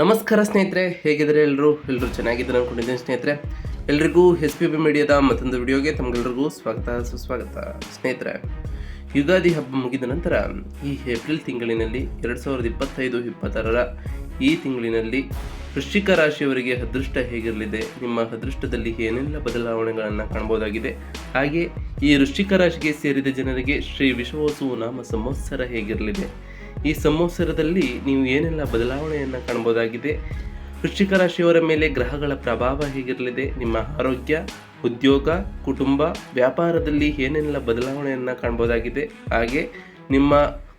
ನಮಸ್ಕಾರ ಸ್ನೇಹಿತರೆ, ಹೇಗಿದ್ದಾರೆ ಎಲ್ಲರೂ? ಎಲ್ಲರೂ ಚೆನ್ನಾಗಿದ್ದಾರೆ ಅಂದ್ಕೊಂಡಿದ್ದೀನಿ ಸ್ನೇಹಿತರೆ. ಎಲ್ರಿಗೂ ಎಸ್ ಪಿ ಬಿ ಮೀಡಿಯಾದ ಮತ್ತೊಂದು ವಿಡಿಯೋಗೆ ತಮಗೆಲ್ಲರಿಗೂ ಸ್ವಾಗತ, ಸುಸ್ವಾಗತ. ಸ್ನೇಹಿತರೆ, ಯುಗಾದಿ ಹಬ್ಬ ಮುಗಿದ ನಂತರ ಈ ಏಪ್ರಿಲ್ ತಿಂಗಳಿನಲ್ಲಿ ಎರಡು ಸಾವಿರದ ಇಪ್ಪತ್ತೈದು, ಇಪ್ಪತ್ತಾರರ ಈ ತಿಂಗಳಿನಲ್ಲಿ ವೃಶ್ಚಿಕ ರಾಶಿಯವರಿಗೆ ಅದೃಷ್ಟ ಹೇಗಿರಲಿದೆ, ನಿಮ್ಮ ಅದೃಷ್ಟದಲ್ಲಿ ಏನೆಲ್ಲ ಬದಲಾವಣೆಗಳನ್ನು ಕಾಣಬಹುದಾಗಿದೆ ಹಾಗೆ ಈ ವೃಶ್ಚಿಕ ರಾಶಿಗೆ ಸೇರಿದ ಜನರಿಗೆ ಶ್ರೀ ವಿಶ್ವವಸು ನಾಮ ಸಂವತ್ಸರ ಹೇಗಿರಲಿದೆ ಈ ಸಂವತ್ಸರದಲ್ಲಿ ನೀವು ಏನೆಲ್ಲ ಬದಲಾವಣೆಯನ್ನು ಕಾಣಬಹುದಾಗಿದೆ ವೃಶ್ಚಿಕ ರಾಶಿಯವರ ಮೇಲೆ ಗ್ರಹಗಳ ಪ್ರಭಾವ ಹೇಗಿರಲಿದೆ? ನಿಮ್ಮ ಆರೋಗ್ಯ, ಉದ್ಯೋಗ, ಕುಟುಂಬ, ವ್ಯಾಪಾರದಲ್ಲಿ ಏನೆಲ್ಲ ಬದಲಾವಣೆಯನ್ನು ಕಾಣಬಹುದಾಗಿದೆ ಹಾಗೆ ನಿಮ್ಮ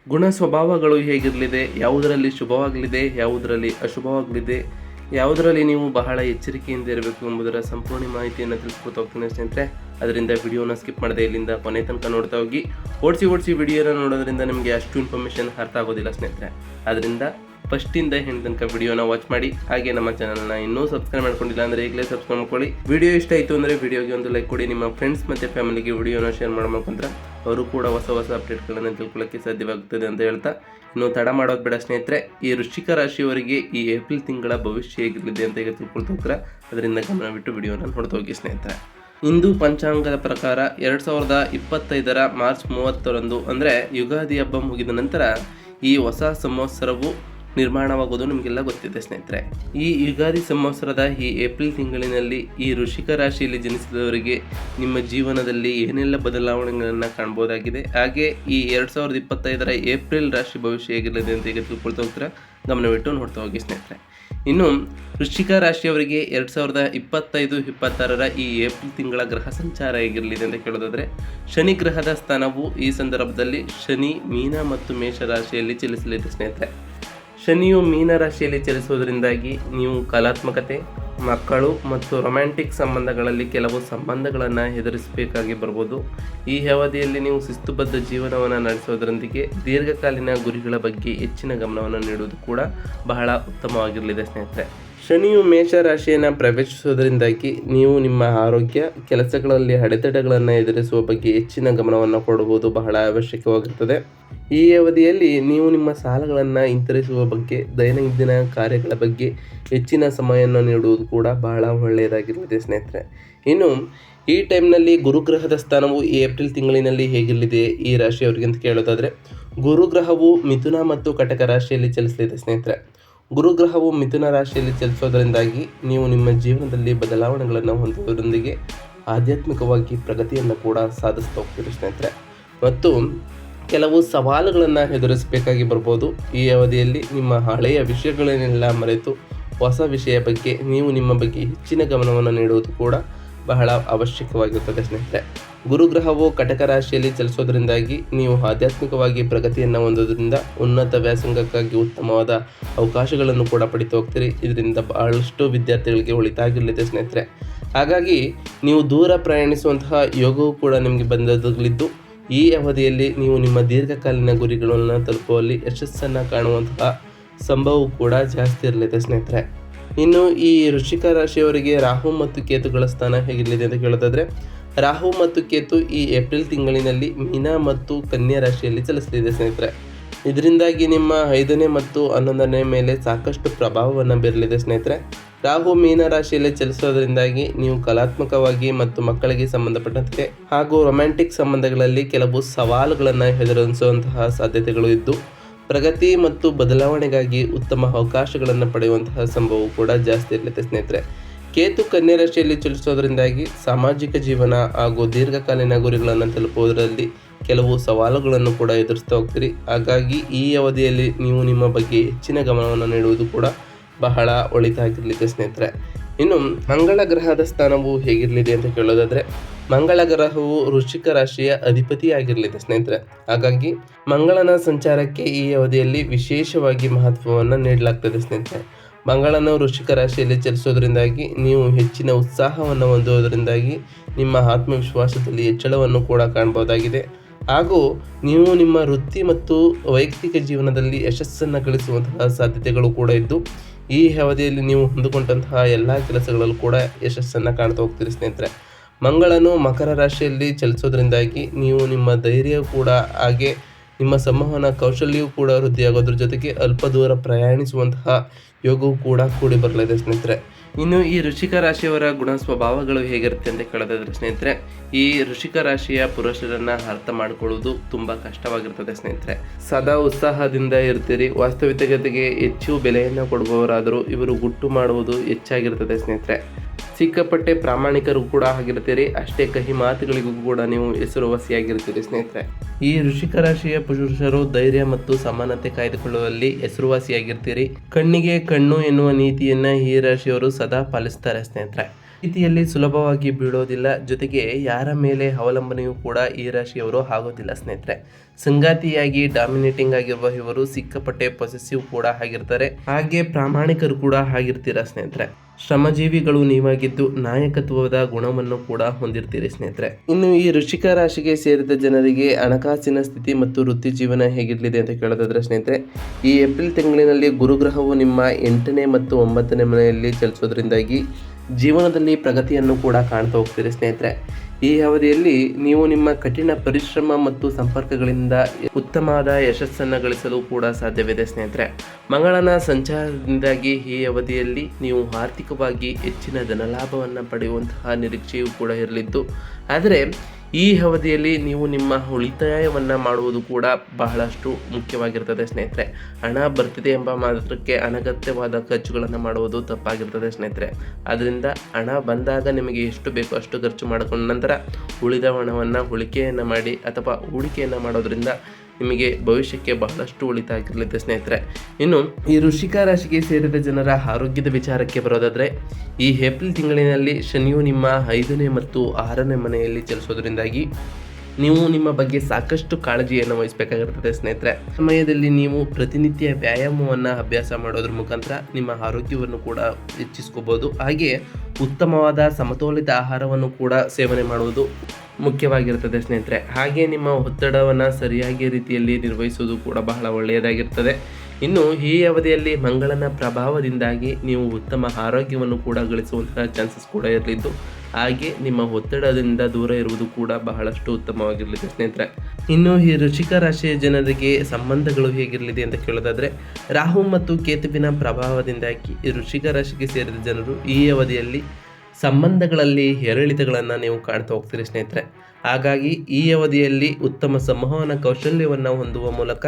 ಗುಣ ಸ್ವಭಾವಗಳು ಹೇಗಿರಲಿದೆ? ಯಾವುದರಲ್ಲಿ ಶುಭವಾಗಲಿದೆ? ಯಾವುದರಲ್ಲಿ ಅಶುಭವಾಗಲಿದೆ? ಯಾವುದರಲ್ಲಿ ನೀವು ಬಹಳ ಎಚ್ಚರಿಕೆಯಿಂದ ಇರಬೇಕು ಎಂಬುದರ ಸಂಪೂರ್ಣ ಮಾಹಿತಿಯನ್ನು ತಿಳ್ಕೊತಾ ಹೋಗ್ತೀನಿ ಸ್ನೇಹಿತರೆ. ಅದರಿಂದ ವಿಡಿಯೋನ ಸ್ಕಿಪ್ ಮಾಡದೆ ಇಲ್ಲಿಂದ ಕೊನೆ ತನಕ ನೋಡ್ತಾ ಹೋಗಿ. ಓಡಿಸಿ ಓಡಿಸಿ ವಿಡಿಯೋನ ನೋಡೋದ್ರಿಂದ ನಿಮಗೆ ಅಷ್ಟು ಇನ್ಫಾರ್ಮೇಷನ್ ಅರ್ಥ ಆಗೋದಿಲ್ಲ ಸ್ನೇಹಿತರೆ. ಅದರಿಂದ ಫಸ್ಟಿಂದ ಹೆಣ್ಣು ತನಕ ವಿಡಿಯೋನ ವಾಚ್ ಮಾಡಿ. ಹಾಗೆ ನಮ್ಮ ಚಾನಲ್ನ ಇನ್ನೂ ಸಬ್ಸ್ಕ್ರೈಬ್ ಮಾಡ್ಕೊಂಡಿಲ್ಲ ಅಂದರೆ ಈಗಲೇ ಸಬ್ಸ್ಕ್ರೈಬ್ ಮಾಡ್ಕೊಳ್ಳಿ. ವಿಡಿಯೋ ಇಷ್ಟ ಆಯಿತು ಅಂದರೆ ವಿಡಿಯೋಗೆ ಒಂದು ಲೈಕ್ ಕೊಡಿ. ನಿಮ್ಮ ಫ್ರೆಂಡ್ಸ್ ಮತ್ತು ಫ್ಯಾಮಿಲಿಗೆ ವಿಡಿಯೋನ ಶೇರ್ ಮಾಡ್ಬೇಕಂದ್ರೆ ಅವರು ಕೂಡ ಹೊಸ ಹೊಸ ಅಪ್ಡೇಟ್ಗಳನ್ನು ತಿಳ್ಕೊಳ್ಳೋಕ್ಕೆ ಸಾಧ್ಯವಾಗುತ್ತದೆ ಅಂತ ಹೇಳ್ತಾ. ಇನ್ನು ತಡ ಮಾಡೋದು ಬೇಡ ಸ್ನೇಹಿತರೆ. ಈ ವೃಶ್ಚಿಕ ರಾಶಿಯವರಿಗೆ ಈ ಏಪ್ರಿಲ್ ತಿಂಗಳ ಭವಿಷ್ಯ ಹೇಗಿರಲಿದೆ ಅಂತ ಈಗ ತಿಳ್ಕೊಳ್ತಾ ಹೋಗ್ತಾರೆ? ಅದರಿಂದ ಗಮನ ಬಿಟ್ಟು ವಿಡಿಯೋನ ನೋಡ್ತಾ ಹೋಗಿ ಸ್ನೇಹಿತರೆ. ಹಿಂದೂ ಪಂಚಾಂಗದ ಪ್ರಕಾರ ಎರಡು ಸಾವಿರದ ಇಪ್ಪತ್ತೈದರ ಮಾರ್ಚ್ ಮೂವತ್ತರಂದು, ಅಂದರೆ ಯುಗಾದಿ ಹಬ್ಬ ಮುಗಿದ ನಂತರ ಈ ಹೊಸ ಸಂವತ್ಸರವು ನಿರ್ಮಾಣವಾಗುವುದು ನಿಮಗೆಲ್ಲ ಗೊತ್ತಿದೆ ಸ್ನೇಹಿತರೆ. ಈ ಯುಗಾದಿ ಸಂವತ್ಸರದ ಈ ಏಪ್ರಿಲ್ ತಿಂಗಳಿನಲ್ಲಿ ಈ ಋಷಿಕ ರಾಶಿಯಲ್ಲಿ ಜನಿಸಿದವರಿಗೆ ನಿಮ್ಮ ಜೀವನದಲ್ಲಿ ಏನೆಲ್ಲ ಬದಲಾವಣೆಗಳನ್ನು ಕಾಣಬಹುದಾಗಿದೆ ಹಾಗೆ ಈ ಎರಡು ಸಾವಿರದ ಇಪ್ಪತ್ತೈದರ ಏಪ್ರಿಲ್ ರಾಶಿ ಭವಿಷ್ಯ ಹೇಗಿರಲಿದೆ ಅಂತ ಈಗ ತಿಳ್ಕೊಳ್ತಾ ಹೋಗ್ತೀರಾ? ಗಮನವಿಟ್ಟು ನೋಡ್ತಾ ಹೋಗಿ ಸ್ನೇಹಿತರೆ. ಇನ್ನು ವೃಶ್ಚಿಕ ರಾಶಿಯವರಿಗೆ ಎರಡು ಸಾವಿರದ ಇಪ್ಪತ್ತೈದು, ಇಪ್ಪತ್ತಾರರ ಈ ಏಪ್ರಿಲ್ ತಿಂಗಳ ಗ್ರಹ ಸಂಚಾರ ಹೇಗಿರಲಿದೆ ಅಂತ ಕೇಳೋದಾದರೆ, ಶನಿ ಗ್ರಹದ ಸ್ಥಾನವು ಈ ಸಂದರ್ಭದಲ್ಲಿ ಶನಿ, ಮೀನ ಮತ್ತು ಮೇಷ ರಾಶಿಯಲ್ಲಿ ಚಲಿಸಲಿದೆ ಸ್ನೇಹಿತರೆ. ಶನಿಯು ಮೀನ ರಾಶಿಯಲ್ಲಿ ಚಲಿಸುವುದರಿಂದಾಗಿ ನೀವು ಕಲಾತ್ಮಕತೆ, ಮಕ್ಕಳು ಮತ್ತು ರೊಮ್ಯಾಂಟಿಕ್ ಸಂಬಂಧಗಳಲ್ಲಿ ಕೆಲವು ಸಂಬಂಧಗಳನ್ನು ಎದುರಿಸಬೇಕಾಗಿ ಬರ್ಬೋದು. ಈ ಅವಧಿಯಲ್ಲಿ ನೀವು ಶಿಸ್ತುಬದ್ಧ ಜೀವನವನ್ನು ನಡೆಸೋದರೊಂದಿಗೆ ದೀರ್ಘಕಾಲೀನ ಗುರಿಗಳ ಬಗ್ಗೆ ಹೆಚ್ಚಿನ ಗಮನವನ್ನು ನೀಡುವುದು ಕೂಡ ಬಹಳ ಉತ್ತಮವಾಗಿರಲಿದೆ ಸ್ನೇಹಿತರೆ. ಶನಿಯು ಮೇಷ ರಾಶಿಯನ್ನು ಪ್ರವೇಶಿಸುವುದರಿಂದಾಗಿ ನೀವು ನಿಮ್ಮ ಆರೋಗ್ಯ, ಕೆಲಸಗಳಲ್ಲಿ ಅಡೆತಡೆಗಳನ್ನು ಎದುರಿಸುವ ಬಗ್ಗೆ ಹೆಚ್ಚಿನ ಗಮನವನ್ನು ಕೊಡುವುದು ಬಹಳ ಅವಶ್ಯಕವಾಗಿರುತ್ತದೆ. ಈ ಅವಧಿಯಲ್ಲಿ ನೀವು ನಿಮ್ಮ ಸಾಲಗಳನ್ನು ಹಿಂತಿರಿಸುವ ಬಗ್ಗೆ, ದೈನಂದಿನ ಕಾರ್ಯಗಳ ಬಗ್ಗೆ ಹೆಚ್ಚಿನ ಸಮಯವನ್ನು ನೀಡುವುದು ಕೂಡ ಬಹಳ ಒಳ್ಳೆಯದಾಗಿರುತ್ತದೆ ಸ್ನೇಹಿತರೆ. ಇನ್ನು, ಈ ಟೈಮ್ನಲ್ಲಿ ಗುರುಗ್ರಹದ ಸ್ಥಾನವು ಏಪ್ರಿಲ್ ತಿಂಗಳಿನಲ್ಲಿ ಹೇಗಿರಲಿದೆ? ಈ ರಾಶಿಯವರಿಗೆ ಅಂತ ಕೇಳೋದಾದರೆ, ಗುರುಗ್ರಹವು ಮಿಥುನ ಮತ್ತು ಕಟಕ ರಾಶಿಯಲ್ಲಿ ಚಲಿಸಲಿದೆ ಸ್ನೇಹಿತರೆ. ಗುರುಗ್ರಹವು ಮಿಥುನ ರಾಶಿಯಲ್ಲಿ ಚಲಿಸೋದರಿಂದಾಗಿ ನೀವು ನಿಮ್ಮ ಜೀವನದಲ್ಲಿ ಬದಲಾವಣೆಗಳನ್ನು ಹೊಂದುವುದರೊಂದಿಗೆ ಆಧ್ಯಾತ್ಮಿಕವಾಗಿ ಪ್ರಗತಿಯನ್ನು ಕೂಡ ಸಾಧಿಸ್ತಾ ಹೋಗ್ತೀರಿ ಸ್ನೇಹಿತರೆ. ಮತ್ತು ಕೆಲವು ಸವಾಲುಗಳನ್ನು ಎದುರಿಸಬೇಕಾಗಿ ಬರ್ಬೋದು. ಈ ಅವಧಿಯಲ್ಲಿ ನಿಮ್ಮ ಹಳೆಯ ವಿಷಯಗಳನ್ನೆಲ್ಲ ಮರೆತು ಹೊಸ ವಿಷಯ ಬಗ್ಗೆ, ನೀವು ನಿಮ್ಮ ಬಗ್ಗೆ ಹೆಚ್ಚಿನ ಗಮನವನ್ನು ನೀಡುವುದು ಕೂಡ ಬಹಳ ಅವಶ್ಯಕವಾಗಿರುತ್ತದೆ ಸ್ನೇಹಿತರೆ. ಗುರುಗ್ರಹವು ಕಟಕ ರಾಶಿಯಲ್ಲಿ ಚಲಿಸೋದ್ರಿಂದಾಗಿ ನೀವು ಆಧ್ಯಾತ್ಮಿಕವಾಗಿ ಪ್ರಗತಿಯನ್ನು ಹೊಂದೋದ್ರಿಂದ ಉನ್ನತ ವ್ಯಾಸಂಗಕ್ಕಾಗಿ ಉತ್ತಮವಾದ ಅವಕಾಶಗಳನ್ನು ಕೂಡ ಪಡಿತು ಹೋಗ್ತೀರಿ. ಇದರಿಂದ ಬಹಳಷ್ಟು ವಿದ್ಯಾರ್ಥಿಗಳಿಗೆ ಒಳಿತಾಗಿರಲಿದೆ ಸ್ನೇಹಿತರೆ. ಹಾಗಾಗಿ ನೀವು ದೂರ ಪ್ರಯಾಣಿಸುವಂತಹ ಯೋಗವು ಕೂಡ ನಿಮಗೆ ಬಂದದಲಿದ್ದು ಈ ಅವಧಿಯಲ್ಲಿ ನೀವು ನಿಮ್ಮ ದೀರ್ಘಕಾಲೀನ ಗುರಿಗಳನ್ನು ತಲುಪುವಲ್ಲಿ ಯಶಸ್ಸನ್ನು ಕಾಣುವಂತಹ ಸಂಭವವು ಕೂಡ ಜಾಸ್ತಿ ಇರಲಿದೆ ಸ್ನೇಹಿತರೆ. ಇನ್ನು ಈ ವೃಶ್ಚಿಕ ರಾಶಿಯವರಿಗೆ ರಾಹು ಮತ್ತು ಕೇತುಗಳ ಸ್ಥಾನ ಹೇಗಿರಲಿದೆ ಅಂತ ಕೇಳೋದಾದ್ರೆ ರಾಹು ಮತ್ತು ಕೇತು ಈ ಏಪ್ರಿಲ್ ತಿಂಗಳಿನಲ್ಲಿ ಮೀನ ಮತ್ತು ಕನ್ಯಾ ರಾಶಿಯಲ್ಲಿ ಚಲಿಸಲಿದೆ ಸ್ನೇಹಿತರೆ. ಇದರಿಂದಾಗಿ ನಿಮ್ಮ ಐದನೇ ಮತ್ತು ಹನ್ನೊಂದನೇ ಮೇಲೆ ಸಾಕಷ್ಟು ಪ್ರಭಾವವನ್ನು ಬೀರಲಿದೆ ಸ್ನೇಹಿತರೆ. ರಾಹು ಮೀನ ರಾಶಿಯಲ್ಲಿ ಚಲಿಸೋದ್ರಿಂದಾಗಿ ನೀವು ಕಲಾತ್ಮಕವಾಗಿ ಮತ್ತು ಮಕ್ಕಳಿಗೆ ಸಂಬಂಧಪಟ್ಟಂತೆ ಹಾಗೂ ರೊಮ್ಯಾಂಟಿಕ್ ಸಂಬಂಧಗಳಲ್ಲಿ ಕೆಲವು ಸವಾಲುಗಳನ್ನು ಎದುರಿಸುವಂತಹ ಸಾಧ್ಯತೆಗಳು ಇದ್ದು, ಪ್ರಗತಿ ಮತ್ತು ಬದಲಾವಣೆಗಾಗಿ ಉತ್ತಮ ಅವಕಾಶಗಳನ್ನು ಪಡೆಯುವಂತಹ ಸಂಭವವು ಕೂಡ ಜಾಸ್ತಿ ಇರಲಿದೆ ಸ್ನೇಹಿತರೆ. ಕೇತು ಕನ್ಯಾ ರಾಶಿಯಲ್ಲಿ ಚಲಿಸೋದ್ರಿಂದಾಗಿ ಸಾಮಾಜಿಕ ಜೀವನ ಹಾಗೂ ದೀರ್ಘಕಾಲೀನ ಗುರಿಗಳನ್ನು ತಲುಪುವುದರಲ್ಲಿ ಕೆಲವು ಸವಾಲುಗಳನ್ನು ಕೂಡ ಎದುರಿಸ್ತಾ ಹೋಗ್ತೀರಿ. ಹಾಗಾಗಿ ಈ ಅವಧಿಯಲ್ಲಿ ನೀವು ನಿಮ್ಮ ಬಗ್ಗೆ ಹೆಚ್ಚಿನ ಗಮನವನ್ನು ನೀಡುವುದು ಕೂಡ ಬಹಳ ಒಳಿತಾಗಿರಲಿದೆ ಸ್ನೇಹಿತರೆ. ಇನ್ನು ಮಂಗಳ ಗ್ರಹದ ಸ್ಥಾನವು ಹೇಗಿರಲಿದೆ ಅಂತ ಕೇಳೋದಾದರೆ, ಮಂಗಳ ಗ್ರಹವು ವೃಶ್ಚಿಕ ರಾಶಿಯ ಅಧಿಪತಿಯಾಗಿರಲಿದೆ ಸ್ನೇಹಿತರೆ. ಹಾಗಾಗಿ ಮಂಗಳನ ಸಂಚಾರಕ್ಕೆ ಈ ಅವಧಿಯಲ್ಲಿ ವಿಶೇಷವಾಗಿ ಮಹತ್ವವನ್ನು ನೀಡಲಾಗ್ತದೆ ಸ್ನೇಹಿತರೆ. ಮಂಗಳನ ವೃಶ್ಚಿಕ ರಾಶಿಯಲ್ಲಿ ಚಲಿಸೋದ್ರಿಂದಾಗಿ, ನೀವು ಹೆಚ್ಚಿನ ಉತ್ಸಾಹವನ್ನು ಹೊಂದುವುದರಿಂದಾಗಿ ನಿಮ್ಮ ಆತ್ಮವಿಶ್ವಾಸದಲ್ಲಿ ಹೆಚ್ಚಳವನ್ನು ಕೂಡ ಕಾಣಬಹುದಾಗಿದೆ. ಹಾಗೂ ನೀವು ನಿಮ್ಮ ವೃತ್ತಿ ಮತ್ತು ವೈಯಕ್ತಿಕ ಜೀವನದಲ್ಲಿ ಯಶಸ್ಸನ್ನು ಗಳಿಸುವಂತಹ ಸಾಧ್ಯತೆಗಳು ಕೂಡ ಇದ್ದು, ಈ ಅವಧಿಯಲ್ಲಿ ನೀವು ಹೊಂದಿಕೊಂಡಂತಹ ಎಲ್ಲ ಕೆಲಸಗಳಲ್ಲೂ ಕೂಡ ಯಶಸ್ಸನ್ನು ಕಾಣ್ತಾ ಹೋಗ್ತೀರಿ ಸ್ನೇಹಿತರೆ. ಮಂಗಳನು ಮಕರ ರಾಶಿಯಲ್ಲಿ ಚಲಿಸೋದ್ರಿಂದಾಗಿ ನೀವು ನಿಮ್ಮ ಧೈರ್ಯ ಕೂಡ ಹಾಗೆ ನಿಮ್ಮ ಸಂವಹನ ಕೌಶಲ್ಯವೂ ಕೂಡ ವೃದ್ಧಿಯಾಗೋದ್ರ ಜೊತೆಗೆ ಅಲ್ಪ ದೂರ ಪ್ರಯಾಣಿಸುವಂತಹ ಯೋಗವು ಕೂಡ ಕೂಡಿ ಬರಲಿದೆ ಸ್ನೇಹಿತರೆ. ಇನ್ನು ಈ ಋಷಿಕ ರಾಶಿಯವರ ಗುಣ ಸ್ವಭಾವಗಳು ಹೇಗಿರುತ್ತೆ ಅಂತ ಕೇಳೋದಾದ್ರೆ ಸ್ನೇಹಿತರೆ, ಈ ಋಷಿಕ ರಾಶಿಯ ಪುರುಷರನ್ನ ಅರ್ಥ ಮಾಡಿಕೊಳ್ಳುವುದು ತುಂಬಾ ಕಷ್ಟವಾಗಿರ್ತದೆ ಸ್ನೇಹಿತರೆ. ಸದಾ ಉತ್ಸಾಹದಿಂದ ಇರ್ತೀರಿ, ವಾಸ್ತವಿಕತೆಗೆ ಹೆಚ್ಚು ಬೆಲೆಯನ್ನು ಕೊಡುವವರಾದರೂ ಇವರು ಗುಟ್ಟು ಮಾಡುವುದು ಹೆಚ್ಚಾಗಿರ್ತದೆ ಸ್ನೇಹಿತರೆ. ಸಿಕ್ಕಾಪಟ್ಟೆ ಪ್ರಾಮಾಣಿಕರು ಕೂಡ ಆಗಿರ್ತೀರಿ, ಅಷ್ಟೇ ಕಹಿ ಮಾತುಗಳಿಗೂ ಕೂಡ ನೀವು ಹೆಸರುವಾಸಿಯಾಗಿರ್ತೀರಿ ಸ್ನೇಹಿತರೆ. ಈ ಋಷಿಕ ರಾಶಿಯ ಪುರುಷರು ಧೈರ್ಯ ಮತ್ತು ಸಮಾನತೆ ಕಾಯ್ದುಕೊಳ್ಳುವಲ್ಲಿ ಹೆಸರುವಾಸಿಯಾಗಿರ್ತೀರಿ. ಕಣ್ಣಿಗೆ ಕಣ್ಣು ಎನ್ನುವ ನೀತಿಯನ್ನ ಈ ರಾಶಿಯವರು ಸದಾ ಪಾಲಿಸ್ತಾರೆ ಸ್ನೇಹಿತರೆ. ರೀತಿಯಲ್ಲಿ ಸುಲಭವಾಗಿ ಬೀಳೋದಿಲ್ಲ. ಜೊತೆಗೆ ಯಾರ ಮೇಲೆ ಅವಲಂಬನೆಯೂ ಕೂಡ ಈ ರಾಶಿಯವರು ಆಗೋದಿಲ್ಲ ಸ್ನೇಹಿತರೆ. ಸಂಗಾತಿಯಾಗಿ ಡಾಮಿನೇಟಿಂಗ್ ಆಗಿರುವ ಇವರು ಸಿಕ್ಕಾಪಟ್ಟೆ ಪೊಸೆಸಿವ್ ಕೂಡ ಆಗಿರ್ತಾರೆ. ಹಾಗೆ ಪ್ರಾಮಾಣಿಕರು ಕೂಡ ಆಗಿರ್ತೀರ ಸ್ನೇಹಿತರೆ? ಶ್ರಮಜೀವಿಗಳು ನೀವಾಗಿದ್ದು ನಾಯಕತ್ವದ ಗುಣವನ್ನು ಕೂಡ ಹೊಂದಿರ್ತೀರಿ ಸ್ನೇಹಿತರೆ. ಇನ್ನು ಈ ಋಷಿಕ ರಾಶಿಗೆ ಸೇರಿದ ಜನರಿಗೆ ಹಣಕಾಸಿನ ಸ್ಥಿತಿ ಮತ್ತು ವೃತ್ತಿ ಜೀವನ ಹೇಗಿರಲಿದೆ ಅಂತ ಕೇಳೋದಾದ್ರೆ ಸ್ನೇಹಿತರೆ, ಈ ಏಪ್ರಿಲ್ ತಿಂಗಳಿನಲ್ಲಿ ಗುರುಗ್ರಹವು ನಿಮ್ಮ ಎಂಟನೇ ಮತ್ತು ಒಂಬತ್ತನೇ ಮನೆಯಲ್ಲಿ ಚಲಿಸೋದ್ರಿಂದಾಗಿ ಜೀವನದಲ್ಲಿ ಪ್ರಗತಿಯನ್ನು ಕೂಡ ಕಾಣ್ತಾ ಹೋಗ್ತೀರಿ ಸ್ನೇಹಿತರೆ. ಈ ಅವಧಿಯಲ್ಲಿ ನೀವು ನಿಮ್ಮ ಕಠಿಣ ಪರಿಶ್ರಮ ಮತ್ತು ಸಂಪರ್ಕಗಳಿಂದ ಉತ್ತಮವಾದ ಯಶಸ್ಸನ್ನು ಗಳಿಸಲು ಕೂಡ ಸಾಧ್ಯವಿದೆ ಸ್ನೇಹಿತರೆ. ಮಂಗಳನ ಸಂಚಾರದಿಂದಾಗಿ ಈ ಅವಧಿಯಲ್ಲಿ ನೀವು ಆರ್ಥಿಕವಾಗಿ ಹೆಚ್ಚಿನ ಧನಲಾಭವನ್ನು ಪಡೆಯುವಂತಹ ನಿರೀಕ್ಷೆಯೂ ಕೂಡ ಇರಲಿದ್ದು. ಆದರೆ ಈ ಅವಧಿಯಲ್ಲಿ ನೀವು ನಿಮ್ಮ ಉಳಿತಾಯವನ್ನು ಮಾಡುವುದು ಕೂಡ ಬಹಳಷ್ಟು ಮುಖ್ಯವಾಗಿರ್ತದೆ ಸ್ನೇಹಿತರೆ. ಹಣ ಬರ್ತಿದೆ ಎಂಬ ಮಾತ್ರಕ್ಕೆ ಅನಗತ್ಯವಾದ ಖರ್ಚುಗಳನ್ನು ಮಾಡುವುದು ತಪ್ಪಾಗಿರ್ತದೆ ಸ್ನೇಹಿತರೆ. ಅದರಿಂದ ಹಣ ಬಂದಾಗ ನಿಮಗೆ ಎಷ್ಟು ಬೇಕೋ ಅಷ್ಟು ಖರ್ಚು ಮಾಡಿಕೊಂಡ ನಂತರ ಉಳಿದ ಹಣವನ್ನು ಉಳಿಕೆಯನ್ನು ಮಾಡಿ ಅಥವಾ ಹೂಡಿಕೆಯನ್ನು ಮಾಡೋದ್ರಿಂದ ನಿಮಗೆ ಭವಿಷ್ಯಕ್ಕೆ ಬಹಳಷ್ಟು ಉಳಿತಾಯ ಆಗಿರಲಿದೆ ಸ್ನೇಹಿತರೆ. ಇನ್ನು, ಈ ಋಷಿಕ ರಾಶಿಗೆ ಸೇರಿದ ಜನರ ಆರೋಗ್ಯದ ವಿಚಾರಕ್ಕೆ ಬರೋದಾದರೆ, ಈ ಏಪ್ರಿಲ್ ತಿಂಗಳಿನಲ್ಲಿ ಶನಿಯು ನಿಮ್ಮ ಐದನೇ ಮತ್ತು ಆರನೇ ಮನೆಯಲ್ಲಿ ಚಲಿಸೋದ್ರಿಂದಾಗಿ ನೀವು ನಿಮ್ಮ ಬಗ್ಗೆ ಸಾಕಷ್ಟು ಕಾಳಜಿಯನ್ನು ವಹಿಸಬೇಕಾಗಿರ್ತದೆ ಸ್ನೇಹಿತರೆ. ಸಮಯದಲ್ಲಿ ನೀವು ಪ್ರತಿನಿತ್ಯ ವ್ಯಾಯಾಮವನ್ನು ಅಭ್ಯಾಸ ಮಾಡೋದ್ರ ಮುಖಾಂತರ ನಿಮ್ಮ ಆರೋಗ್ಯವನ್ನು ಕೂಡ ಹೆಚ್ಚಿಸ್ಕೋಬಹುದು ಹಾಗೆ ಉತ್ತಮವಾದ ಸಮತೋಲಿತ ಆಹಾರವನ್ನು ಕೂಡ ಸೇವನೆ ಮಾಡುವುದು ಮುಖ್ಯವಾಗಿರ್ತದೆ ಸ್ನೇಹಿತರೆ. ಹಾಗೆ ನಿಮ್ಮ ಒತ್ತಡವನ್ನು ಸರಿಯಾಗಿ ರೀತಿಯಲ್ಲಿ ನಿರ್ವಹಿಸುವುದು ಕೂಡ ಬಹಳ ಒಳ್ಳೆಯದಾಗಿರ್ತದೆ. ಇನ್ನು ಈ ಅವಧಿಯಲ್ಲಿ ಮಂಗಳನ ಪ್ರಭಾವದಿಂದಾಗಿ ನೀವು ಉತ್ತಮ ಆರೋಗ್ಯವನ್ನು ಕೂಡ ಗಳಿಸುವಂತಹ ಚಾನ್ಸಸ್ ಕೂಡ ಇರಲಿದ್ದು. ಹಾಗೆ ನಿಮ್ಮ ಒತ್ತಡದಿಂದ ದೂರ ಇರುವುದು ಕೂಡ ಬಹಳಷ್ಟು ಉತ್ತಮವಾಗಿರಲಿದೆ ಸ್ನೇಹಿತರೆ. ಇನ್ನು ಈ ರುಚಿಕ ರಾಶಿಯ ಜನರಿಗೆ ಸಂಬಂಧಗಳು ಹೇಗಿರಲಿದೆ ಅಂತ ಕೇಳೋದಾದ್ರೆ, ರಾಹು ಮತ್ತು ಕೇತುವಿನ ಪ್ರಭಾವದಿಂದಾಗಿ ಈ ರುಚಿಕ ರಾಶಿಗೆ ಸೇರಿದ ಜನರು ಈ ಅವಧಿಯಲ್ಲಿ ಸಂಬಂಧಗಳಲ್ಲಿ ಏರಿಳಿತಗಳನ್ನು ನೀವು ಕಾಣ್ತಾ ಹೋಗ್ತೀರಿ ಸ್ನೇಹಿತರೆ. ಹಾಗಾಗಿ ಈ ಅವಧಿಯಲ್ಲಿ ಉತ್ತಮ ಸಂವಹನ ಕೌಶಲ್ಯವನ್ನು ಹೊಂದುವ ಮೂಲಕ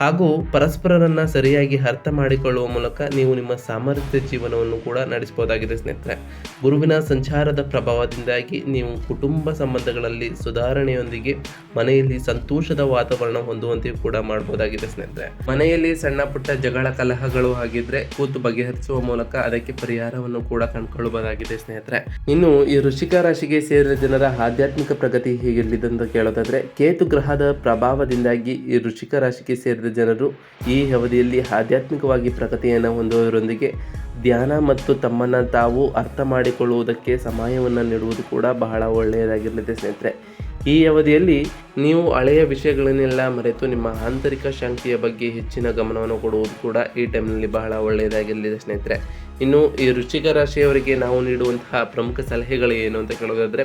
ಹಾಗೂ ಪರಸ್ಪರರನ್ನು ಸರಿಯಾಗಿ ಅರ್ಥ ಮಾಡಿಕೊಳ್ಳುವ ಮೂಲಕ ನೀವು ನಿಮ್ಮ ಸಾಮರ್ಥ್ಯ ಜೀವನವನ್ನು ಕೂಡ ನಡೆಸಬಹುದಾಗಿದೆ ಸ್ನೇಹಿತರೆ. ಗುರುವಿನ ಸಂಚಾರದ ಪ್ರಭಾವದಿಂದಾಗಿ ನೀವು ಕುಟುಂಬ ಸಂಬಂಧಗಳಲ್ಲಿ ಸುಧಾರಣೆಯೊಂದಿಗೆ ಮನೆಯಲ್ಲಿ ಸಂತೋಷದ ವಾತಾವರಣ ಹೊಂದುವಂತೆಯೂ ಕೂಡ ಮಾಡಬಹುದಾಗಿದೆ ಸ್ನೇಹಿತರೆ. ಮನೆಯಲ್ಲಿ ಸಣ್ಣ ಪುಟ್ಟ ಜಗಳ ಕಲಹಗಳು ಆಗಿದ್ರೆ ಕೂತು ಬಗೆಹರಿಸುವ ಮೂಲಕ ಅದಕ್ಕೆ ಪರಿಹಾರವನ್ನು ಕೂಡ ಕಂಡುಕೊಳ್ಳಬಹುದಾಗಿದೆ ಸ್ನೇಹಿತರೆ. ಇನ್ನು ಈ ಋಷಿಕ ರಾಶಿಗೆ ಸೇರಿದ ಜನರ ಆಧ್ಯಾತ್ಮಿಕ ಪ್ರಗತಿ ಹೇಗಿರಲಿದೆ ಅಂತ ಕೇಳೋದಾದ್ರೆ, ಕೇತು ಗ್ರಹದ ಪ್ರಭಾವದಿಂದಾಗಿ ಈ ಋಷಿಕ ರಾಶಿಗೆ ಸೇರಿದ ಜನರು ಈ ಅವಧಿಯಲ್ಲಿ ಆಧ್ಯಾತ್ಮಿಕವಾಗಿ ಪ್ರಗತಿಯನ್ನು ಹೊಂದುವುದರೊಂದಿಗೆ ಧ್ಯಾನ ಮತ್ತು ತಮ್ಮನ್ನು ತಾವು ಅರ್ಥ ಮಾಡಿಕೊಳ್ಳುವುದಕ್ಕೆ ಸಮಯವನ್ನು ನೀಡುವುದು ಕೂಡ ಬಹಳ ಒಳ್ಳೆಯದಾಗಿರಲಿದೆ ಸ್ನೇಹಿತರೆ. ಈ ಅವಧಿಯಲ್ಲಿ ನೀವು ಹಳೆಯ ವಿಷಯಗಳನ್ನೆಲ್ಲ ಮರೆತು ನಿಮ್ಮ ಆಂತರಿಕ ಶಾಂತಿಯ ಬಗ್ಗೆ ಹೆಚ್ಚಿನ ಗಮನವನ್ನು ಕೊಡುವುದು ಕೂಡ ಈ ಟೈಮ್ನಲ್ಲಿ ಬಹಳ ಒಳ್ಳೆಯದಾಗಿರಲಿದೆ ಸ್ನೇಹಿತರೆ. ಇನ್ನು ಈ ರುಚಿಕ ರಾಶಿಯವರಿಗೆ ನಾವು ನೀಡುವಂತಹ ಪ್ರಮುಖ ಸಲಹೆಗಳು ಏನು ಅಂತ ಕೇಳೋದಾದರೆ,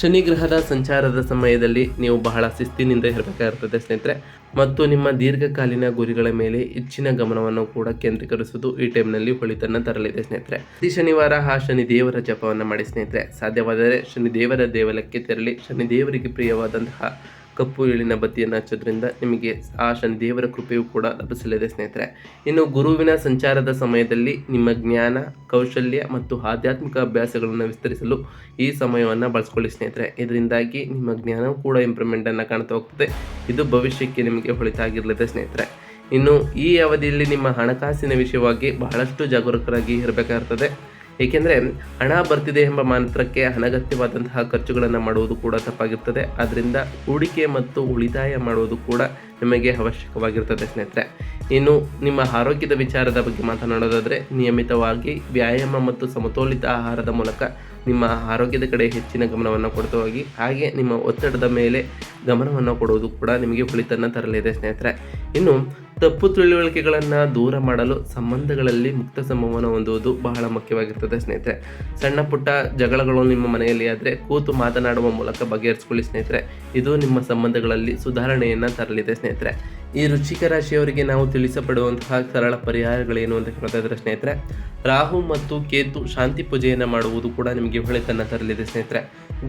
ಶನಿ ಗ್ರಹದ ಸಂಚಾರದ ಸಮಯದಲ್ಲಿ ನೀವು ಬಹಳ ಶಿಸ್ತಿನಿಂದ ಇರಬೇಕಾಗಿರ್ತದೆ ಸ್ನೇಹಿತರೆ. ಮತ್ತು ನಿಮ್ಮ ದೀರ್ಘಕಾಲೀನ ಗುರಿಗಳ ಮೇಲೆ ಹೆಚ್ಚಿನ ಗಮನವನ್ನು ಕೂಡ ಕೇಂದ್ರೀಕರಿಸುವುದು ಈ ಟೈಮ್ನಲ್ಲಿ ಹೊಳಿತನ್ನು ತರಲಿದೆ ಸ್ನೇಹಿತರೆ. ಪ್ರತಿ ಶನಿವಾರ ಆ ಶನಿ ದೇವರ ಜಪವನ್ನು ಮಾಡಿ ಸ್ನೇಹಿತರೆ. ಸಾಧ್ಯವಾದರೆ ಶನಿ ದೇವರ ದೇವಾಲಯಕ್ಕೆ ತೆರಳಿ, ಶನಿ ದೇವರಿಗೆ ಪ್ರಿಯವಾದಂತಹ ಕಪ್ಪು ಎಳಿನ ಬತ್ತಿಯನ್ನು ಹಚ್ಚೋದ್ರಿಂದ ನಿಮಗೆ ಆ ಶನಿ ದೇವರ ಕೃಪೆಯೂ ಕೂಡ ಲಭಿಸಲಿದೆ ಸ್ನೇಹಿತರೆ. ಇನ್ನು ಗುರುವಿನ ಸಂಚಾರದ ಸಮಯದಲ್ಲಿ ನಿಮ್ಮ ಜ್ಞಾನ, ಕೌಶಲ್ಯ ಮತ್ತು ಆಧ್ಯಾತ್ಮಿಕ ಅಭ್ಯಾಸಗಳನ್ನು ವಿಸ್ತರಿಸಲು ಈ ಸಮಯವನ್ನು ಬಳಸ್ಕೊಳ್ಳಿ ಸ್ನೇಹಿತರೆ. ಇದರಿಂದಾಗಿ ನಿಮ್ಮ ಜ್ಞಾನವೂ ಕೂಡ ಇಂಪ್ರೂವ್ಮೆಂಟನ್ನು ಕಾಣ್ತಾ ಹೋಗ್ತದೆ. ಇದು ಭವಿಷ್ಯಕ್ಕೆ ನಿಮಗೆ ಹೊಳಿತಾಗಿರಲಿದೆ ಸ್ನೇಹಿತರೆ. ಇನ್ನು ಈ ಅವಧಿಯಲ್ಲಿ ನಿಮ್ಮ ಹಣಕಾಸಿನ ವಿಷಯವಾಗಿ ಬಹಳಷ್ಟು ಜಾಗರೂಕರಾಗಿ ಇರಬೇಕಾಗಿರ್ತದೆ ಏಕೆಂದರೆ ಹಣ ಬರ್ತಿದೆ ಎಂಬ ಮಾತ್ರಕ್ಕೆ ಅನಗತ್ಯವಾದಂತಹ ಖರ್ಚುಗಳನ್ನು ಮಾಡುವುದು ಕೂಡ ತಪ್ಪಾಗಿರ್ತದೆ. ಆದ್ದರಿಂದ ಹೂಡಿಕೆ ಮತ್ತು ಉಳಿತಾಯ ಮಾಡುವುದು ಕೂಡ ನಿಮಗೆ ಅವಶ್ಯಕವಾಗಿರ್ತದೆ ಸ್ನೇಹಿತರೆ. ಇನ್ನು ನಿಮ್ಮ ಆರೋಗ್ಯದ ವಿಚಾರದ ಬಗ್ಗೆ ಮಾತನಾಡೋದಾದರೆ, ನಿಯಮಿತವಾಗಿ ವ್ಯಾಯಾಮ ಮತ್ತು ಸಮತೋಲಿತ ಆಹಾರದ ಮೂಲಕ ನಿಮ್ಮ ಆರೋಗ್ಯದ ಕಡೆ ಹೆಚ್ಚಿನ ಗಮನವನ್ನು ಕೊಡ್ತಾ ಹೋಗಿ, ಹಾಗೆ ನಿಮ್ಮ ಒತ್ತಡದ ಮೇಲೆ ಗಮನವನ್ನು ಕೊಡುವುದು ಕೂಡ ನಿಮಗೆ ಉಳಿತನ್ನು ತರಲಿದೆ ಸ್ನೇಹಿತರೆ. ಇನ್ನು ತಪ್ಪು ತಿಳುವಳಿಕೆಗಳನ್ನು ದೂರ ಮಾಡಲು ಸಂಬಂಧಗಳಲ್ಲಿ ಮುಕ್ತ ಸಂಭವನ ಹೊಂದುವುದು ಬಹಳ ಮುಖ್ಯವಾಗಿರ್ತದೆ ಸ್ನೇಹಿತರೆ. ಸಣ್ಣ ಪುಟ್ಟ ಜಗಳಗಳು ನಿಮ್ಮ ಮನೆಯಲ್ಲಿ ಆದರೆ ಕೂತು ಮಾತನಾಡುವ ಮೂಲಕ ಬಗೆಹರಿಸ್ಕೊಳ್ಳಿ ಸ್ನೇಹಿತರೆ. ಇದು ನಿಮ್ಮ ಸಂಬಂಧಗಳಲ್ಲಿ ಸುಧಾರಣೆಯನ್ನು ತರಲಿದೆ ಸ್ನೇಹಿತರೆ. ಈ ರುಚಿಕ ರಾಶಿಯವರಿಗೆ ನಾವು ತಿಳಿಸಪಡುವಂತಹ ಸರಳ ಪರಿಹಾರಗಳೇನು ಅಂತ ಕೇಳ್ತಾ ಇದ್ದಾರೆ ಸ್ನೇಹಿತರೆ, ರಾಹು ಮತ್ತು ಕೇತು ಶಾಂತಿ ಪೂಜೆಯನ್ನು ಮಾಡುವುದು ಕೂಡ ನಿಮಗೆ ಹೊಳೆತನ್ನು ತರಲಿದೆ ಸ್ನೇಹಿತರೆ.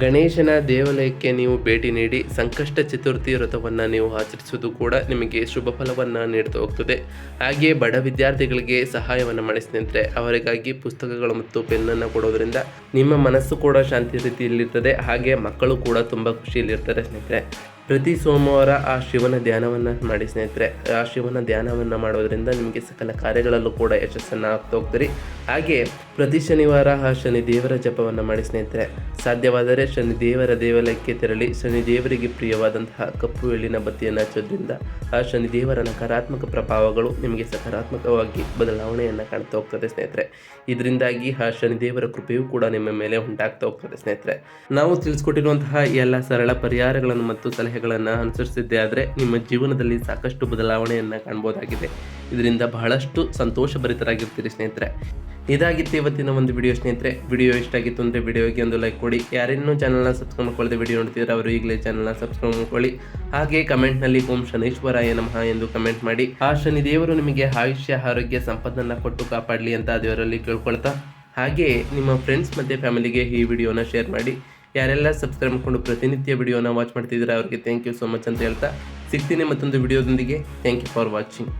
ಗಣೇಶನ ದೇವಾಲಯಕ್ಕೆ ನೀವು ಭೇಟಿ ನೀಡಿ ಸಂಕಷ್ಟ ಚತುರ್ಥಿ ವ್ರತವನ್ನು ನೀವು ಆಚರಿಸುವುದು ಕೂಡ ನಿಮಗೆ ಶುಭ ಫಲವನ್ನು ನೀಡ್ತಾ ಹೋಗ್ತದೆ. ಹಾಗೆಯೇ ಬಡ ವಿದ್ಯಾರ್ಥಿಗಳಿಗೆ ಸಹಾಯವನ್ನು ಮಾಡಿ ಸ್ನೇಹಿತರೆ, ಅವರಿಗಾಗಿ ಪುಸ್ತಕಗಳು ಮತ್ತು ಪೆನ್ನನ್ನು ಕೊಡೋದ್ರಿಂದ ನಿಮ್ಮ ಮನಸ್ಸು ಕೂಡ ಶಾಂತಿ ರೀತಿಯಲ್ಲಿರ್ತದೆ ಹಾಗೆ ಮಕ್ಕಳು ಕೂಡ ತುಂಬ ಖುಷಿಯಲ್ಲಿರ್ತಾರೆ ಸ್ನೇಹಿತರೆ. ಪ್ರತಿ ಸೋಮವಾರ ಆ ಶಿವನ ಧ್ಯಾನವನ್ನು ಮಾಡಿ ಸ್ನೇಹಿತರೆ, ಆ ಶಿವನ ಧ್ಯಾನವನ್ನು ಮಾಡೋದರಿಂದ ನಿಮಗೆ ಸಕಲ ಕಾರ್ಯಗಳಲ್ಲೂ ಕೂಡ ಯಶಸ್ಸನ್ನು ಆಗ್ತಾ ಹೋಗ್ತೀರಿ ಹಾಗೆ ಪ್ರತಿ ಶನಿವಾರ ಆ ಶನಿ ದೇವರ ಜಪವನ್ನು ಮಾಡಿ ಸ್ನೇಹಿತರೆ. ಸಾಧ್ಯವಾದರೆ ಶನಿ ದೇವರ ದೇವಾಲಯಕ್ಕೆ ತೆರಳಿ ಶನಿ ದೇವರಿಗೆ ಪ್ರಿಯವಾದಂತಹ ಕಪ್ಪು ಎಳ್ಳಿನ ಬತ್ತಿಯನ್ನು ಹಚ್ಚೋದ್ರಿಂದ ಆ ಶನಿ ದೇವರ ನಕಾರಾತ್ಮಕ ಪ್ರಭಾವಗಳು ನಿಮಗೆ ಸಕಾರಾತ್ಮಕವಾಗಿ ಬದಲಾವಣೆಯನ್ನು ಕಾಣ್ತಾ ಹೋಗ್ತದೆ ಸ್ನೇಹಿತರೆ. ಇದರಿಂದಾಗಿ ಆ ಶನಿ ದೇವರ ಕೃಪೆಯೂ ಕೂಡ ನಿಮ್ಮ ಮೇಲೆ ಉಂಟಾಗ್ತಾ ಹೋಗ್ತದೆ ಸ್ನೇಹಿತರೆ. ನಾವು ತಿಳಿಸ್ಕೊಟ್ಟಿರುವಂತಹ ಎಲ್ಲ ಸರಳ ಪರಿಹಾರಗಳನ್ನು ಮತ್ತು ಸಲಹೆಗಳನ್ನು ಅನುಸರಿಸಿದ್ದೇ ಆದರೆ ನಿಮ್ಮ ಜೀವನದಲ್ಲಿ ಸಾಕಷ್ಟು ಬದಲಾವಣೆಯನ್ನು ಕಾಣ್ಬೋದಾಗಿದೆ. ಇದರಿಂದ ಬಹಳಷ್ಟು ಸಂತೋಷಭರಿತರಾಗಿರ್ತೀರಿ ಸ್ನೇಹಿತರೆ. ಇದಾಗಿತ್ತು ಇವತ್ತಿನ ಒಂದು ವಿಡಿಯೋ ಸ್ನೇಹಿತರೆ. ವಿಡಿಯೋ ಇಷ್ಟ ಆಗಿತ್ತು ಅಂದರೆ ವಿಡಿಯೋಗೆ ಒಂದು ಲೈಕ್ ಕೊಡಿ. ಯಾರೇನೂ ಚಾನಲ್ನ ಸಬ್ಸ್ಕ್ರೈಬ್ ಮಾಡ್ಕೊಳ್ಳದೆ ವಿಡಿಯೋ ನೋಡ್ತಿದ್ರೆ ಅವರು ಈಗಲೇ ಚಾನಲ್ನ ಸಬ್ಸ್ಕ್ರೈಬ್ ಮಾಡ್ಕೊಳ್ಳಿ. ಹಾಗೆ ಕಮೆಂಟ್ನಲ್ಲಿ ಓಂ ಶನೇಶ್ವರಾಯ ನಮಃ ಎಂದು ಕಮೆಂಟ್ ಮಾಡಿ. ಆ ಶನಿ ದೇವರು ನಿಮಗೆ ಆಯುಷ್ಯ, ಆರೋಗ್ಯ, ಸಂಪತ್ತನ್ನು ಕೊಟ್ಟು ಕಾಪಾಡಲಿ ಅಂತ ದೇವರಲ್ಲಿ ಕೇಳ್ಕೊಳ್ತಾ. ಹಾಗೆ ನಿಮ್ಮ ಫ್ರೆಂಡ್ಸ್ ಮತ್ತು ಫ್ಯಾಮಿಲಿಗೆ ಈ ವಿಡಿಯೋನ ಶೇರ್ ಮಾಡಿ. ಯಾರೆಲ್ಲ ಸಬ್ಸ್ಕ್ರೈಬ್ ಮಾಡಿಕೊಂಡು ಪ್ರತಿನಿತ್ಯ ವಿಡಿಯೋನ ವಾಚ್ ಮಾಡ್ತಿದ್ದೀರಾ, ಅವರಿಗೆ ಥ್ಯಾಂಕ್ ಯು ಸೊ ಮಚ್ ಅಂತ ಹೇಳ್ತಾ. ಸಿಗ್ತೀನಿ ಮತ್ತೊಂದು ವಿಡಿಯೋದೊಂದಿಗೆ ಥ್ಯಾಂಕ್ ಯು ಫಾರ್ ವಾಚಿಂಗ್